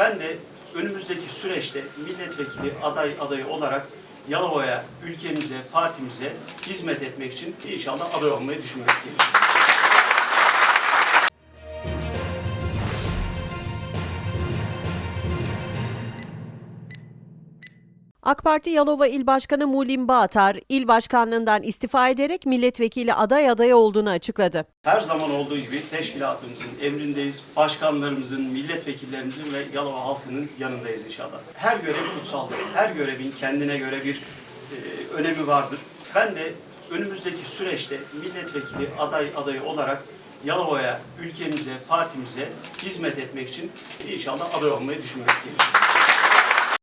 Ben de önümüzdeki süreçte milletvekili aday adayı olarak Yalova'ya, ülkemize, partimize hizmet etmek için inşallah aday olmayı düşünmekteyim. AK Parti Yalova İl Başkanı Mulim Bağatar, il başkanlığından istifa ederek milletvekili aday adayı olduğunu açıkladı. Her zaman olduğu gibi teşkilatımızın emrindeyiz. Başkanlarımızın, milletvekillerimizin ve Yalova halkının yanındayız inşallah. Her görev kutsaldır. Her görevin kendine göre bir e, önemi vardır. Ben de önümüzdeki süreçte milletvekili aday adayı olarak Yalova'ya, ülkemize, partimize hizmet etmek için inşallah aday olmayı düşünmekteyim.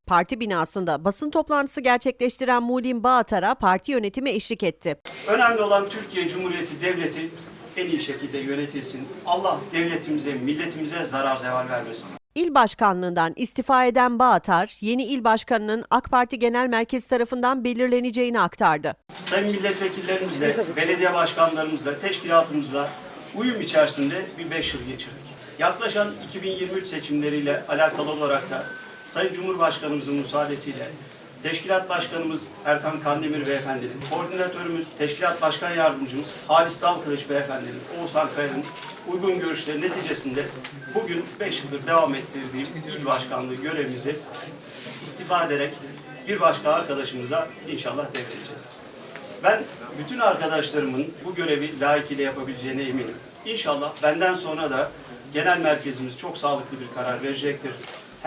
Parti binasında basın toplantısı gerçekleştiren Mulim Bağatar'a parti yönetimi eşlik etti. Önemli olan Türkiye Cumhuriyeti Devleti en iyi şekilde yönetilsin. Allah devletimize, milletimize zarar zeval vermesin. İl başkanlığından istifa eden Bağatar, yeni il başkanının AK Parti Genel Merkezi tarafından belirleneceğini aktardı. Sayın milletvekillerimizle, belediye başkanlarımızla, teşkilatımızla uyum içerisinde bir beş yıl geçirdik. Yaklaşan 2023 seçimleriyle alakalı olarak da Sayın Cumhurbaşkanımızın müsaadesiyle Teşkilat Başkanımız Erkan Kandemir Beyefendinin, koordinatörümüz, Teşkilat Başkan Yardımcımız Halis Dalkılıç Beyefendinin, Oğuzhan Kaya'nın uygun görüşleri neticesinde bugün 5 yıldır devam ettirdiğim il başkanlığı görevimizi istifa ederek bir başka arkadaşımıza inşallah devredeceğiz. Ben bütün arkadaşlarımın bu görevi layıkıyla yapabileceğine eminim. İnşallah benden sonra da genel merkezimiz çok sağlıklı bir karar verecektir.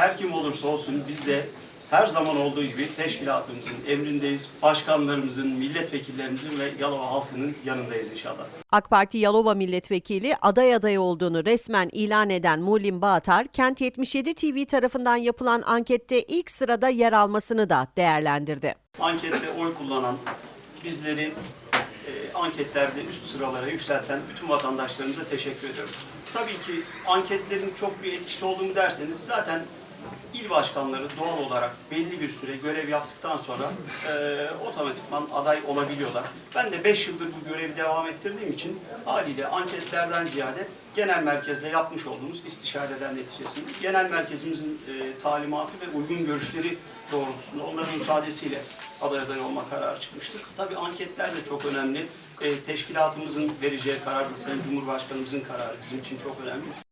Her kim olursa olsun biz de her zaman olduğu gibi teşkilatımızın emrindeyiz. Başkanlarımızın, milletvekillerimizin ve Yalova halkının yanındayız inşallah. AK Parti Yalova milletvekili aday adayı olduğunu resmen ilan eden Mulim Bağatar, Kent 77 TV tarafından yapılan ankette ilk sırada yer almasını da değerlendirdi. ankette oy kullanan, bizleri e, anketlerde üst sıralara yükselten bütün vatandaşlarımıza teşekkür ediyorum. Tabii ki anketlerin çok bir etkisi olduğunu derseniz zaten il başkanları doğal olarak belli bir süre görev yaptıktan sonra e, otomatikman aday olabiliyorlar. Ben de 5 yıldır bu görevi devam ettirdiğim için haliyle anketlerden ziyade genel merkezle yapmış olduğumuz istişareler neticesinde genel merkezimizin e, talimatı ve uygun görüşleri doğrultusunda onların müsaadesiyle aday aday olma kararı çıkmıştır. Tabii anketler de çok önemli. E, teşkilatımızın vereceği karar, Sayın Cumhurbaşkanımızın kararı bizim için çok önemli.